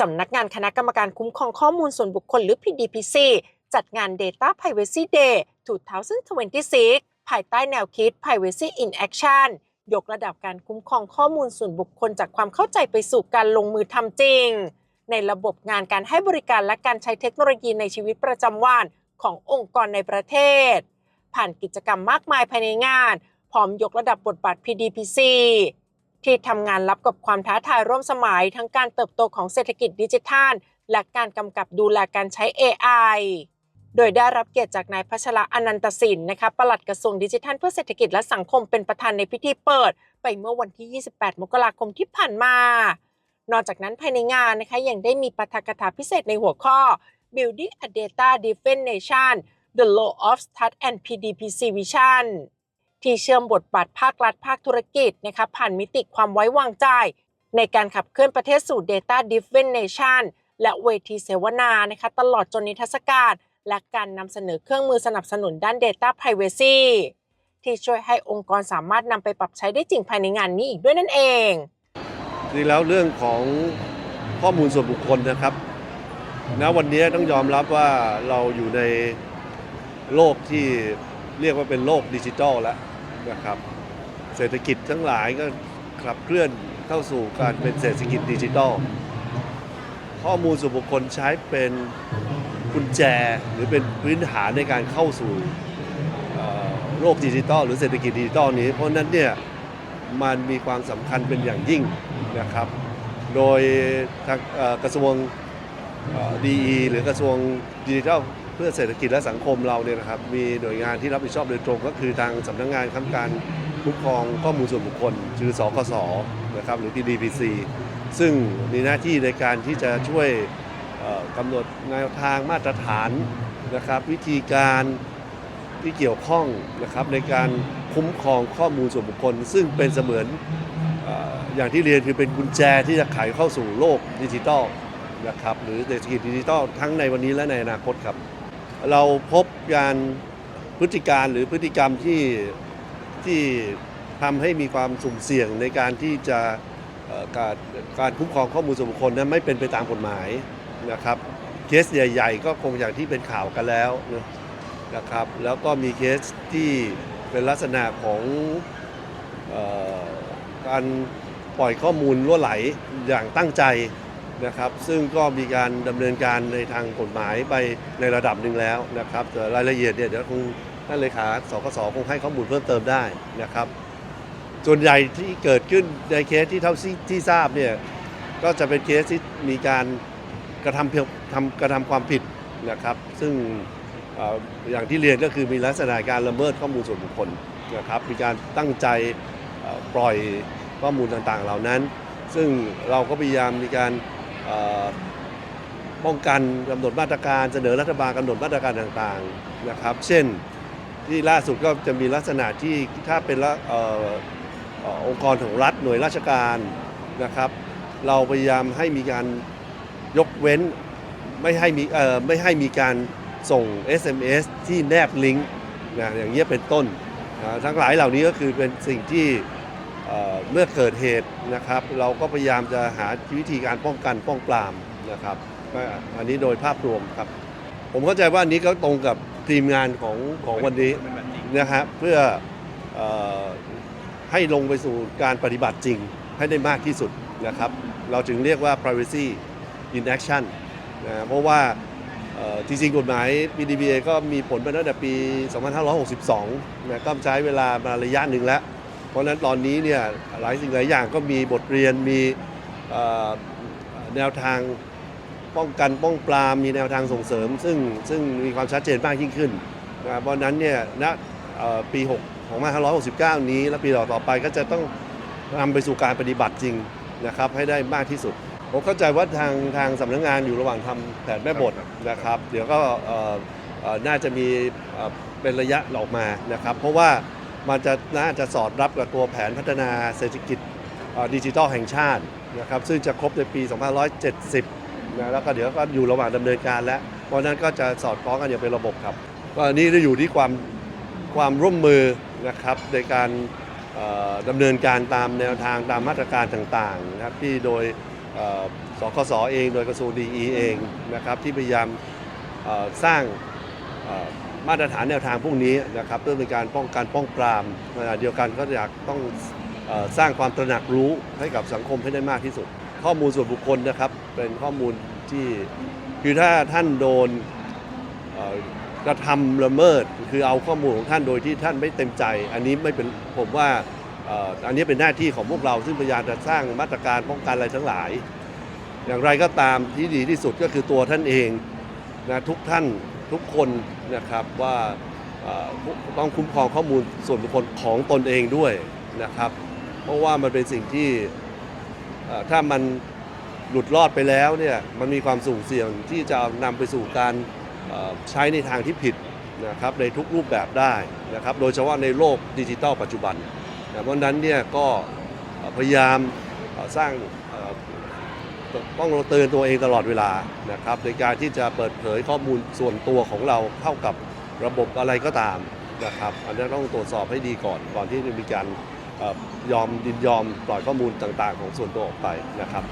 สำนักงานคณะกรรมการคุ้มครองข้อมูลส่วนบุคคลหรือ PDPC จัดงาน Data Privacy Day 2026 ภายใต้แนวคิด Privacy in Action ยกระดับการคุ้มครองข้อมูลส่วนบุคคลจากความเข้าใจไปสู่การลงมือทำจริง ในระบบงานการให้บริการและการใช้เทคโนโลยีในชีวิตประจำวันขององค์กรในประเทศ ผ่านกิจกรรมมากมายภายในงาน พร้อมยกระดับบทบาท PDPC ที่ทำงานรับกับความท้าทายร่วมสมัย ทั้งการเติบโตของเศรษฐกิจดิจิทัล และการกำกับดูแลการใช้ AI โดยได้รับเกียรติจากนายพัชระอนันตสินนะคะปลัดกระทรวงดิจิทัลเพื่อเศรษฐกิจและสังคมเป็นประธานในพิธีเปิด ไปเมื่อวันที่ 28 มกราคมที่ผ่านมา นอกจากนั้นภายในงานนะคะยังได้มีปาฐกถาพิเศษในหัวข้อ Building a Data Driven Nation The Law of Trust and PDPC Vision ที่เชื่อมบทบาทภาครัฐภาคธุรกิจนะคะผ่านมิติความไว้วางใจ ในการขับเคลื่อนประเทศสู่ Data Driven Nation และเวทีเสวนานะคะตลอดจนนิทรรศการ และการนำเสนอเครื่องมือสนับสนุนด้าน Data Privacy ที่ช่วยให้องค์กรสามารถนำไปปรับใช้ได้จริงภายในงานนี้อีกด้วยนั่นเองจริงแล้วเรื่องของข้อมูลส่วนบุคคลนะครับณวันนี้ต้องยอมรับว่าเราอยู่ในโลกที่เรียกว่าเป็นโลกดิจิทัลแล้ว นะครับ เศรษฐกิจทั้งหลายก็ขับเคลื่อนเข้าสู่การเป็นเศรษฐกิจดิจิทัล ข้อมูลส่วนบุคคลใช้เป็นกุญแจหรือเป็นพื้นฐานในการเข้าสู่โลกดิจิทัลหรือเศรษฐกิจดิจิทัลนี้ เพราะนั้นเนี่ยมันมีความสำคัญเป็นอย่างยิ่งนะครับ โดยกระทรวงดีหรือกระทรวงดิจิทัล เพื่อเศรษฐกิจและสังคมเราเนี่ยนะครับมีหน่วยงานที่รับผิดชอบโดยตรงก็คือทางสำนักงานค้ำการคุ้มครองข้อมูลส่วนบุคคลคือสคสนะครับหรือ PDPC ซึ่งมีหน้าที่ในการที่จะช่วยเอ่อกำหนดแนวทางมาตรฐานนะครับ วิธีการที่เกี่ยวข้องนะครับในการคุ้มครองข้อมูลส่วนบุคคล ซึ่งเป็นเสมือนอออย่างที่เรียนคือเป็นกุญแจที่จะไขเข้าสู่โลกดิจิทัลนะครับหรือเศรษฐกิจดิจิทัลทั้งในวันนี้และในอนาคตครับ เราพบการพฤติการหรือพฤติกรรมที่ที่ทำให้มีความสุ่มเสี่ยงในการที่จะการการคุ้มครองข้อมูลส่วนบุคคลนั้นไม่เป็นไปตามกฎหมายนะครับเคสใหญ่ ๆ ก็คงอย่างที่เป็นข่าวกันแล้วนะครับ แล้วก็มีเคสที่เป็นลักษณะของออการปล่อยข้อมูลล่วไหลอย่างตั้งใจ นะครับ ซึ่งก็มีการดำเนินการในทางกฎหมายไปในระดับหนึ่งแล้วนะครับแต่รายละเอียดเนี่ยเดี๋ยวคงท่านเลขาสกสคงให้ข้อมูลเพิ่มเติมได้นะครับ ส่วนใหญ่ที่เกิดขึ้นในเคสที่เท่าที่ททราบเนี่ยก็จะเป็นเคสที่มีการกระทำเพียงทำกระทำความผิดนะครับ ซึ่งออย่างที่เรียนก็คือมีลักษณะการละเมิดข้อมูลส่วนบุคคลนะครับ มีการตั้งใจปล่อยข้อมูลต่างๆ เหล่านั้น ซึ่งเราก็พยายามมีการ ป้องกันกำหนดมาตรการเสนอรัฐบาลกำหนดมาตรการต่างๆนะครับ เช่นที่ล่าสุดก็จะมีลักษณะที่ถ้าเป็นละเอ่องค์กรของรัฐหน่วยราชการนะครับ เราพยายามให้มีการยกเว้นไม่ให้มีไม่ให้มีการส่ง SMS ที่แนบลิงก์นะอย่างเงี้ยเป็นต้นนะทั้งหลายเหล่านี้ก็คือเป็นสิ่งที่ เมื่อเกิดเหตุนะครับ เราก็พยายามจะหาวิธีการป้องกันป้องปรามนะครับอันนี้โดยภาพรวมครับ ผมเข้าใจว่าอันนี้ก็ตรงกับทีมงานของของวันนี้นะฮะเพื่ออให้ลงไปสู่การปฏิบัติจริงให้ได้มากที่สุดนะครับ เราจึงเรียกว่า privacy in action นะเพราะว่าเอ่จริงๆกฎหมาย PDPA ก็มีผลไปตั้งแต่ปี 2562นะก็ใช้เวลามาระยะหนึ่งแล้ว เพราะฉะนั้นตอนนี้เนี่ยหลายสิ่งหลายอย่างก็มีบทเรียนมีแนวทางป้องกันป้องปรามมีแนวทางส่งเสริม ซึ่งซึ่งมีความชัดเจนมากยิ่งขึ้นนะเพราะนั้นเนี่ยณเอ่อปี6 2569 นี้ และปีต่อๆไปก็จะต้องนำไปสู่การปฏิบัติจริงนะครับให้ได้มากที่สุด ผมเข้าใจว่าทางทางสำนักงานอยู่ระหว่างทำแผนแม่บทนะครับ เดี๋ยวก็น่าจะมีเป็นระยะออกมานะครับ เพราะว่า มันจะน่าจะสอดรับกับตัวแผนพัฒนาเศรษฐกิจดิจิทัลแห่งชาตินะครับซึ่งจะครบในปี 2570นะแล้วก็เดี๋ยวก็อยู่ระหว่างดำเนินการแล้ว เพราะนั้นก็จะสอดคล้องกันอย่างเป็นระบบครับก็อันนี้จะอยู่ที่ความความร่วมมือนะครับในการเอ่อดำเนินการตามแนวทางตามมาตรการต่างๆนะครับที่โดยสคสเอง โดยกระทรวงดีเองนะครับที่พยายามสร้าง มาตรฐานแนวทางพวกนี้นะครับเพื่อเป็นการป้องกันป้องปรามขณะเดียวกันก็อยากต้องสร้างความตระหนักรู้ให้กับสังคมให้ได้มากที่สุด ข้อมูลส่วนบุคคลนะครับเป็นข้อมูลที่คือถ้าท่านโดนกระทำละเมิด คือเอาข้อมูลของท่านโดยที่ท่านไม่เต็มใจ อันนี้ไม่เป็นผมว่าอันนี้เป็นหน้าที่ของพวกเราซึ่งพยายามจะสร้างมาตรการป้องกันอะไรทั้งหลาย อย่างไรก็ตามที่ดีที่สุดก็คือตัวท่านเองนะทุกท่าน ทุกคนนะครับว่าต้องคุ้มครองข้อมูลส่วนบุคคลของตนเองด้วยนะครับ เพราะว่ามันเป็นสิ่งที่ถ้ามันหลุดรอดไปแล้วเนี่ยมันมีความสุ่มเสี่ยงที่จะนำไปสู่การใช้ในทางที่ผิดนะครับในทุกรูปแบบได้นะครับโดยเฉพาะในโลกดิจิทัลปัจจุบัน เพราะนั้นเนี่ยก็พยายามสร้าง ต้องเตือนตัวเองตลอดเวลานะครับในการที่จะเปิดเผยข้อมูลส่วนตัวของเราเข้ากับระบบอะไรก็ตามนะครับอันนี้ต้องตรวจสอบให้ดีก่อนก่อนที่จะมีการยอมยินยอมปล่อยข้อมูลต่างๆ ของส่วนตัวออกไปนะครับ